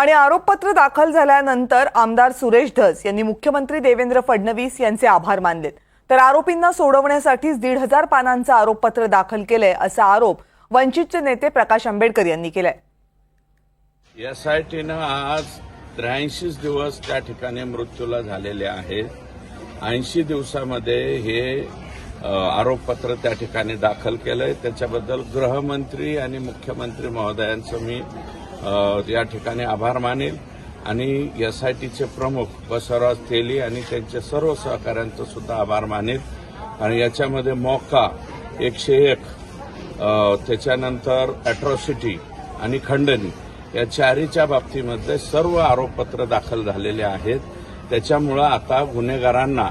आणि आरोपपत्र दाखल झाल्यानंतर आमदार सुरेश धस यांनी मुख्यमंत्री देवेंद्र फडणवीस यांचे आभार मानलेत. तर आरोपींना सोडवण्यासाठीच दीड हजार पानांचं आरोपपत्र दाखल केलंय असा आरोप वंचितचे नेते प्रकाश आंबेडकर यांनी केलाय. एसआयटीनं आज त्र्याऐंशीच दिवस त्या ठिकाणी मृत्यूला झालेले आहेत. ऐंशी दिवसामध्ये हे आरोपपत्र त्या ठिकाणी दाखल केलंय. त्याच्याबद्दल गृहमंत्री आणि मुख्यमंत्री महोदयांचं मी या ठिकाणी आभार मानेल. आणि एस आय टीचे प्रमुख बसवराज तेली आणि त्यांच्या सर्व सहकाऱ्यांचं सुद्धा आभार मानेल. आणि याच्यामध्ये मौका एकशे एक त्याच्यानंतर अॅट्रॉसिटी आणि खंडणी या चारीच्या बाबतीमध्ये सर्व आरोपपत्र दाखल झालेले आहेत. त्याच्यामुळं आता गुन्हेगारांना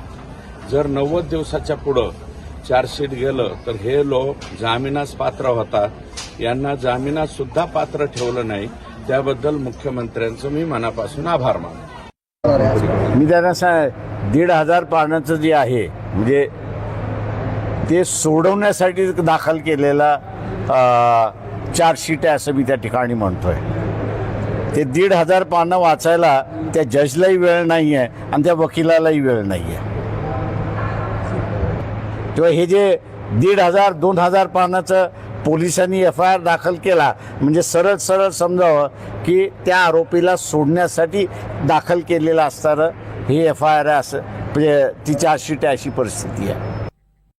जर नव्वद दिवसाच्या पुढं चार्जशीट गेलं तर हे लोक जामिनास पात्र होतात. यांना जामिनात सुद्धा पात्र ठेवलं नाही. त्याबद्दल मुख्यमंत्र्यांचं मी मनापासून आभार मानतो. मी त्यांना सांग दीड हजार पानाचं जे आहे म्हणजे ते सोडवण्यासाठी दाखल केलेला चार्जशीट आहे असं मी त्या ठिकाणी म्हणतोय. ते दीड हजार पानं वाचायला त्या जजलाही वेळ नाही आहे आणि त्या वकिलालाही वेळ नाही आहे तेव्हा हे जे दीड हजार दोन हजार पानाचं पोलिसांनी एफ आय आर दाखल केला. म्हणजे सरळ सरळ समजावं की त्या आरोपीला सोडण्यासाठी दाखल केलेलं असताना हे एफ आय आर आहे असं. म्हणजे तिच्या अशी आहे अशी परिस्थिती आहे.